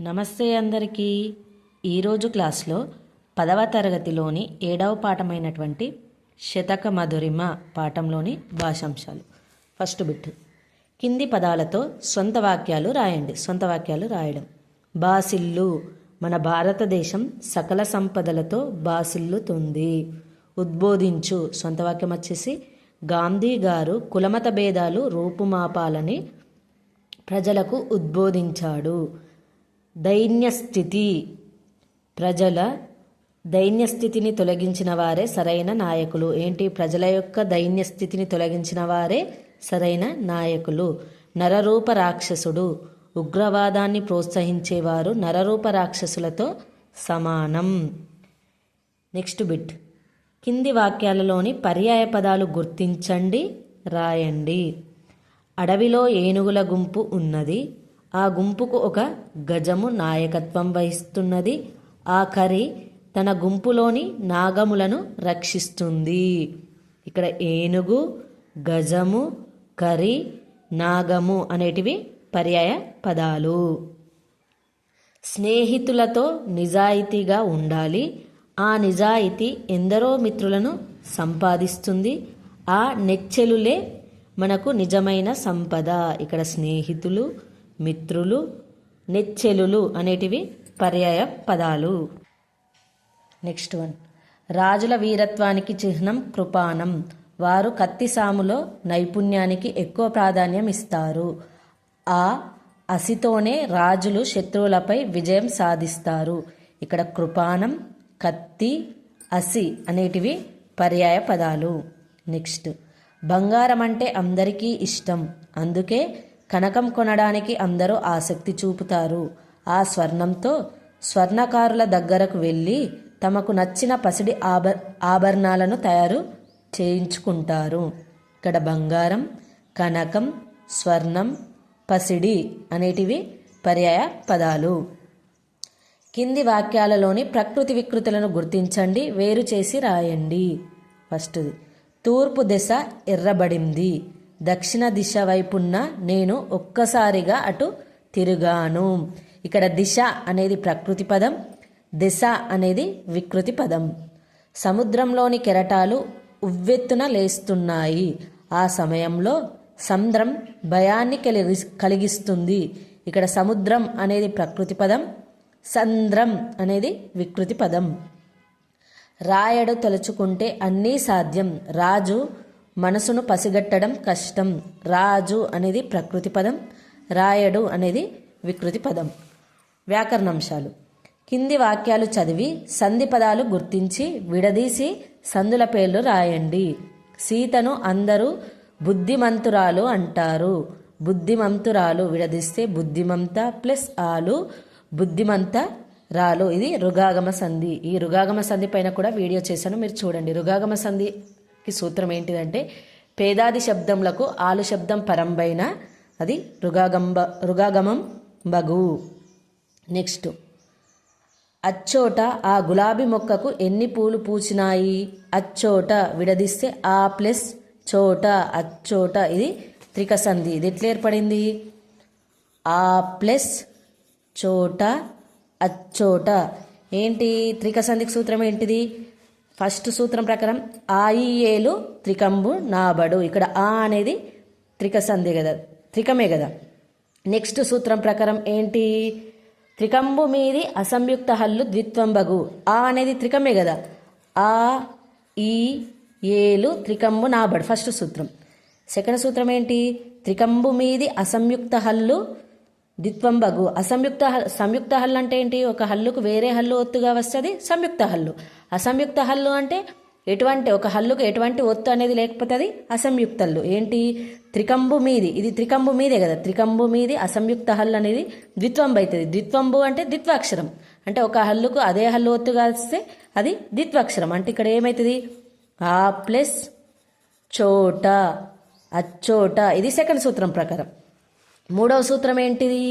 నమస్తే అందరికీ. ఈరోజు క్లాస్లో పదవ తరగతిలోని ఏడవ పాఠమైనటువంటి శతక మధురిమ పాఠంలోని భాషాంశాలు. First bit. కింది పదాలతో సొంత వాక్యాలు రాయండి. సొంత వాక్యాలు రాయడం. బాసిల్లు. మన భారతదేశం సకల సంపదలతో బాసిల్లుతుంది. ఉద్బోధించు. సొంత వాక్యం వచ్చేసి గాంధీ గారు కులమత భేదాలు రూపుమాపాలని ప్రజలకు ఉద్బోధించాడు. దైన్యస్థితి. ప్రజల దైన్యస్థితిని తొలగించిన వారే సరైన నాయకులు. ఏంటి? ప్రజల యొక్క దైన్యస్థితిని తొలగించిన వారే సరైన నాయకులు. నరరూప రాక్షసుడు. ఉగ్రవాదాన్ని ప్రోత్సహించేవారు నరరూప రాక్షసులతో సమానం. Next bit. కింది వాక్యాలలోని పర్యాయ పదాలు గుర్తించండి రాయండి. అడవిలో ఏనుగుల గుంపు ఉన్నది. ఆ గుంపుకు ఒక గజము నాయకత్వం వహిస్తున్నది. ఆ కరి తన గుంపులోని నాగములను రక్షిస్తుంది. ఇక్కడ ఏనుగు గజము కరి నాగము అనేటివి పర్యాయ పదాలు. స్నేహితులతో నిజాయితీగా ఉండాలి. ఆ నిజాయితీ ఎందరో మిత్రులను సంపాదిస్తుంది. ఆ నెచ్చెలులే మనకు నిజమైన సంపద. ఇక్కడ స్నేహితులు మిత్రులు నెచ్చెలులు అనేటివి పర్యాయ పదాలు. Next one. రాజుల వీరత్వానికి చిహ్నం కృపాణం వారు కత్తి సాములో నైపుణ్యానికి ఎక్కువ ప్రాధాన్యం ఇస్తారు. ఆ అసితోనే రాజులు శత్రువులపై విజయం సాధిస్తారు. ఇక్కడ కృపాణం కత్తి అసి అనేటివి పర్యాయ పదాలు. నెక్స్ట్. బంగారం అంటే అందరికీ ఇష్టం. అందుకే కనకం కొనడానికి అందరూ ఆసక్తి చూపుతారు. ఆ స్వర్ణంతో స్వర్ణకారుల దగ్గరకు వెళ్ళి తమకు నచ్చిన పసిడి ఆభ ఆభరణాలను తయారు చేయించుకుంటారు. ఇక్కడ బంగారం కనకం స్వర్ణం పసిడి అనేటివి పర్యాయ పదాలు. కింది వాక్యాలలోని ప్రకృతి వికృతులను గుర్తించండి వేరు చేసి రాయండి. ఫస్ట్ది తూర్పు దిశ ఎర్రబడింది. దక్షిణ దిశ వైపున్న నేను ఒక్కసారిగా అటు తిరుగాను. ఇక్కడ దిశ అనేది ప్రకృతి పదం దిశ అనేది వికృతి పదం. సముద్రంలోని కెరటాలు ఉవ్వెత్తున లేస్తున్నాయి. ఆ సమయంలో సంద్రం భయాన్ని కలిగి కలిగిస్తుంది. ఇక్కడ సముద్రం అనేది ప్రకృతి పదం సంద్రం అనేది వికృతి పదం. రాయడు తలుచుకుంటే అన్నీ సాధ్యం. రాజు మనసును పసిగట్టడం కష్టం. రాజు అనేది ప్రకృతి పదం రాయడు అనేది వికృతి పదం. వ్యాకరణాంశాలు. కింది వాక్యాలు చదివి సంధి పదాలు గుర్తించి విడదీసి సందుల పేర్లు రాయండి. సీతను అందరూ బుద్ధిమంతురాలు అంటారు. బుద్ధిమంతురాలు విడదీస్తే బుద్ధిమంత ప్లస్ ఆలు బుద్ధిమంత రాలు. ఇది రుగాగమ సంధి. ఈ రుగాగమ సంధి పైన కూడా వీడియో చేశాను. మీరు చూడండి. రుగాగమ సంధి ఈ సూత్రం ఏంటిదంటే పేదాది శబ్దములకు ఆలు శబ్దం పరంబైన అది రుగాగంబ రుగాగమం బగు. నెక్స్ట్ అచ్చోట ఆ గులాబీ మొక్కకు ఎన్ని పూలు పూచినాయి? అచ్చోట విడదీస్తే ఆ ప్లస్ చోట అచ్చోట ఇది త్రికసంధి. ఇది ఎట్లా ఏర్పడింది? ఆ ప్లస్ చోట అచ్చోట. ఏంటి? త్రికసంధికి సూత్రం ఏంటిది? ఫస్ట్ సూత్రం ప్రకారం ఆయిఏలు త్రికంబు నాబడు. ఇక్కడ ఆ అనేది త్రికసంధి కదా త్రికమే కదా. నెక్స్ట్ సూత్రం ప్రకారం ఏంటి? త్రికంబు మీది అసంయుక్త హల్లు ద్విత్వంబగు. ఆ అనేది త్రికమే కదా. ఆ ఈ ఏలు త్రికంబు నాబడు. ఫస్ట్ సూత్రం. సెకండ్ సూత్రం ఏంటి? త్రికంబు మీది అసంయుక్త హల్లు ద్విత్వంబగు అసంయుక్త హల్ సంయుక్త హల్లు అంటే ఏంటి? ఒక హల్లుకు వేరే హల్లు ఒత్తుగా వస్తుంది సంయుక్త హల్లు. అసంయుక్త హల్లు అంటే ఎటువంటి ఒక హల్లుకు ఎటువంటి ఒత్తు అనేది లేకపోతే అది అసంయుక్త హల్లు. ఏంటి? త్రికంబు మీది. ఇది త్రికంబు మీదే కదా. త్రికంబు మీది అసంయుక్త హల్లు అనేది ద్విత్వంబు అవుతుంది ద్విత్వంబు అంటే ద్విత్వాక్షరం అంటే ఒక హల్లుకు అదే హల్లు ఒత్తుగా వస్తే అది ద్విత్వాక్షరం అంటే ఇక్కడ ఏమవుతుంది ఆ ప్లస్ చోట అచ్చోట. ఇది సెకండ్ సూత్రం ప్రకారం. మూడవ సూత్రం ఏంటిది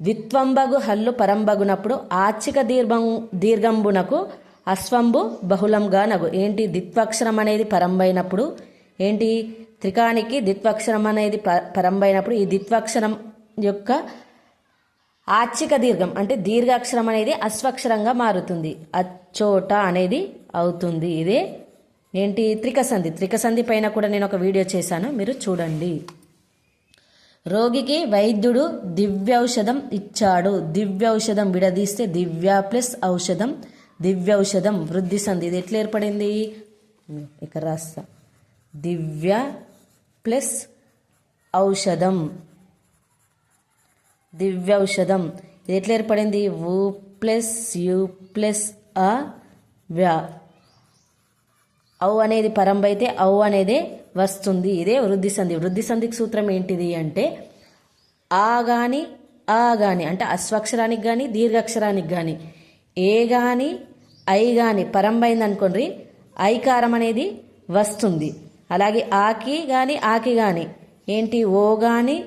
ద్విత్వంబగు హల్లు పరంబగునప్పుడు ఆచిక దీర్భం దీర్ఘంబునకు అశ్వంబు బహుళంగా నగు. ఏంటి ద్విత్వక్షరం అనేది పరంబైనప్పుడు? ఏంటి? త్రికానికి ద్విత్వక్షరం అనేది ప పరంబైనప్పుడు ఈ ద్విత్వక్షరం యొక్క ఆచిక దీర్ఘం అంటే దీర్ఘాక్షరం అనేది అశ్వక్షరంగా మారుతుంది. అచ్చోట అనేది అవుతుంది. ఇదే ఏంటి? త్రికసంధి. త్రికసంధి పైన కూడా నేను ఒక వీడియో చేశాను. మీరు చూడండి. రోగికి వైద్యుడు దివ్యౌషధం ఇచ్చాడు. దివ్యౌషధం విడదీస్తే దివ్య ప్లస్ ఔషధం దివ్యౌషధం వృద్ధి సంధి. ఇది ఎట్లా ఏర్పడింది? ఇక్కడ రాస్తా. దివ్య ప్లస్ ఔషధం. దివ్యౌషధం. ఇది ఎట్లా ఏర్పడింది? ఊ ప్లస్ యు ప్లస్ అ వ్య. ఔ అనేది పరంబైతే అయితే ఔ అనేది వస్తుంది. ఇదే వృద్ధి సంధి. వృద్ధి సంధికి సూత్రం ఏంటిది అంటే ఆ గాని ఆ గాని. అంటే అశ్వక్షరానికి కానీ దీర్ఘాక్షరానికి కానీ ఏ గాని ఐ గాని. పరంబైంది అనుకోండి ఐకారం అనేది వస్తుంది. అలాగే ఆకి గాని ఆకి గాని. ఏంటి? ఓ గాని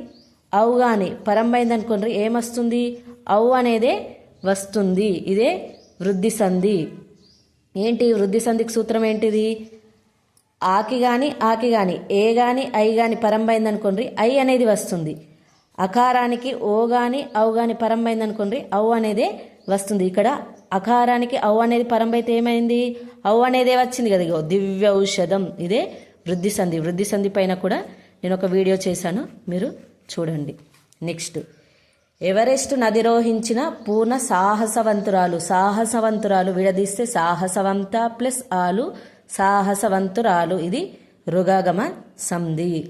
ఔ గాని. పరంబైంది అనుకోండి ఏమొస్తుంది? ఔ అనేదే వస్తుంది. ఇదే వృద్ధి సంధి. ఏంటి? వృద్ధి సంధికి సూత్రం ఏంటిది? ఆకి కానీ ఆకి కానీ ఏ కానీ ఐ కానీ పరంబైంది అనుకోండి ఐ అనేది వస్తుంది. అకారానికి ఓ కానీ అవు కానీ పరంబైంది అనుకోండి ఔ అనేదే వస్తుంది. ఇక్కడ అకారానికి అవు అనేది పరంబైతే ఏమైంది? అవు అనేదే వచ్చింది కదా ఇగో దివ్య ఔషధం. ఇదే వృద్ధి సంధి. వృద్ధి సంధి పైన కూడా నేను ఒక వీడియో చేశాను. మీరు చూడండి. నెక్స్ట్. ఎవరెస్ట్ నదిరోహించిన పూర్ణ సాహసవంతురాలు. సాహసవంతురాలు విడదీస్తే సాహసవంత ప్లస్ ఆలు సాహసవంతురాలు ఇది రుగగమ సంధి.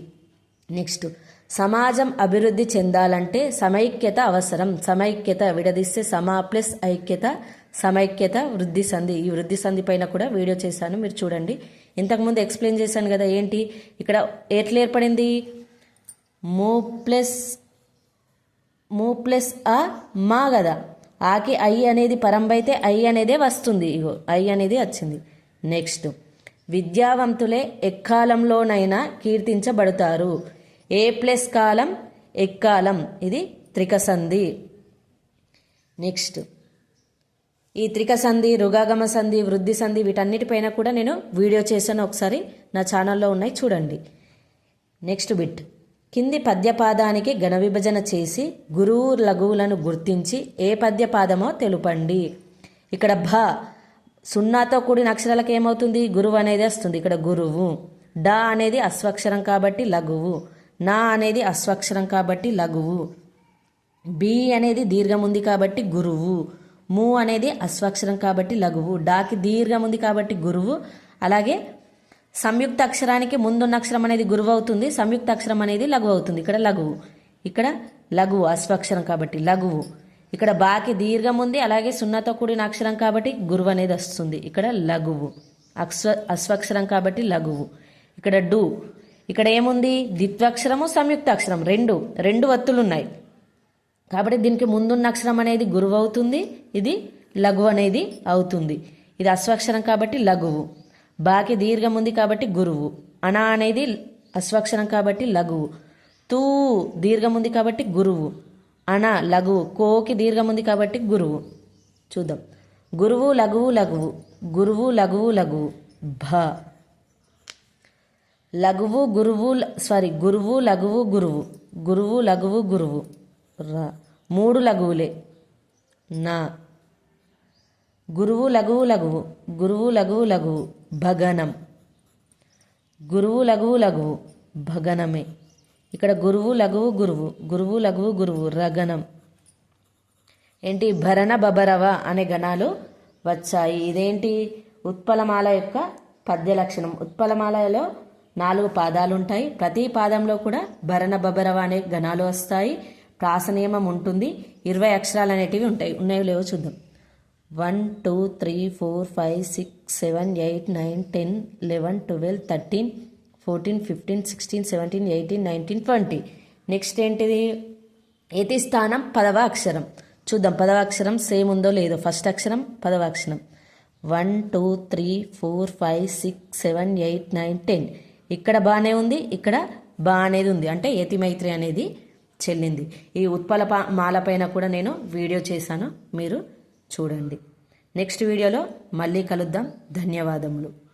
నెక్స్ట్ సమాజం అభివృద్ధి చెందాలంటే సమైక్యత అవసరం. సమైక్యత విడదీస్తే సమా ప్లస్ ఐక్యత సమైక్యత వృద్ధి సంధి. ఈ వృద్ధి సంధి పైన కూడా వీడియో చేశాను మీరు చూడండి. ఇంతకుముందు ఎక్స్ప్లెయిన్ చేశాను కదా ఏంటి? ఇక్కడ ఎట్లా ఏర్పడింది? మూ ప్లస్ మూ ప్లస్ ఆ మా కదా. ఆకి ఐ అనేది పరంబైతే ఐ అనేదే వస్తుంది. ఇగో ఐ అనేది వచ్చింది. నెక్స్ట్ విద్యావంతులే ఎక్కాలంలోనైనా కీర్తించబడతారు. ఏ ప్లస్ కాలం ఎక్కాలం. ఇది త్రికసంధి. నెక్స్ట్. ఈ త్రిక సంధి రుగాగమ సంధి వృద్ధి సంధి వీటన్నిటిపైన కూడా నేను వీడియో చేశాను. ఒకసారి నా ఛానల్లో ఉన్నాయి చూడండి. Next bit. కింది పద్యపాదానికి గణ విభజన చేసి గురువు లఘువులను గుర్తించి ఏ పద్యపాదమో తెలుపండి. ఇక్కడ భ సున్నాతో కూడిన అక్షరాలకు ఏమవుతుంది? గురువు అనేది వస్తుంది. ఇక్కడ గురువు. డ అనేది అస్వక్షరం కాబట్టి లఘువు. నా అనేది అస్వక్షరం కాబట్టి లఘువు. బి అనేది దీర్ఘం ఉంది కాబట్టి గురువు. ము అనేది అస్వక్షరం కాబట్టి లఘువు. డాకి దీర్ఘం ఉంది కాబట్టి గురువు. అలాగే సంయుక్త అక్షరానికి ముందున్న అక్షరం అనేది గురువు అవుతుంది. సంయుక్త అక్షరం అనేది లఘువు అవుతుంది. ఇక్కడ లఘువు. ఇక్కడ లఘువు. అస్వక్షరం కాబట్టి లఘువు. ఇక్కడ బాకి దీర్ఘం ఉంది అలాగే సున్నతో కూడిన అక్షరం కాబట్టి గురువు అనేది వస్తుంది. ఇక్కడ లఘువు అక్స్వ అస్వక్షరం కాబట్టి లఘువు. ఇక్కడ డు ఇక్కడ ఏముంది? ద్విత్వాక్షరము సంయుక్త అక్షరం రెండు రెండు వత్తులు ఉన్నాయి కాబట్టి దీనికి ముందున్న అక్షరం అనేది గురువు అవుతుంది ఇది లఘువు అనేది అవుతుంది. ఇది అస్వక్షరం కాబట్టి లఘువు. బాకి దీర్ఘం ఉంది కాబట్టి గురువు. అణ అనేది అస్వక్షరం కాబట్టి లఘువు. తూ దీర్ఘం ఉంది కాబట్టి గురువు. అణ లఘువు కోకి దీర్ఘం ఉంది కాబట్టి గురువు. చూద్దాం. గురువు లఘువు లఘువు. గురువు లఘువు లఘువు. భ. లఘువు గురువు సారీ గురువు లఘువు గురువు. గురువు లఘువు గురువు. రా. మూడు లఘువులే. నా. గురువు లఘువు లఘువు. గురువు లఘువు లఘువు. భగనం. గురువు లఘువు లఘువు. భగనమే. ఇక్కడ గురువు లఘువు గురువు. గురువు లఘువు గురువు. రగణం. ఏంటి? భరణ బబరవ అనే గణాలు వచ్చాయి. ఇదేంటి? ఉత్పలమాల యొక్క పద్య లక్షణం. ఉత్పలమాలలో నాలుగు పాదాలు ఉంటాయి. ప్రతి పాదంలో కూడా భరణ బబరవ అనే గణాలు వస్తాయి. ప్రాసనియమం ఉంటుంది. ఇరవై అక్షరాలు అనేటివి ఉంటాయి. ఉన్నాయో లేవో చూద్దాం. One two three four five six seven eight nine ten eleven twelve thirteen fourteen fifteen sixteen seventeen eighteen nineteen twenty. Next ఏంటిది? ఏతి స్థానం పదవ అక్షరం. చూద్దాం పదవ అక్షరం సేమ్ ఉందో లేదో. ఫస్ట్ అక్షరం పదవ అక్షరం. One two three four five six seven eight nine ten. ఇక్కడ బాగానే ఉంది ఇక్కడ బా అనేది ఉంది. అంటే ఏతి మైత్రి అనేది చెల్లింది. ఈ ఉత్పల మాల పైన కూడా నేను వీడియో చేశాను మీరు చూడండి. నెక్స్ట్ వీడియోలో మళ్ళీ కలుద్దాం. ధన్యవాదములు.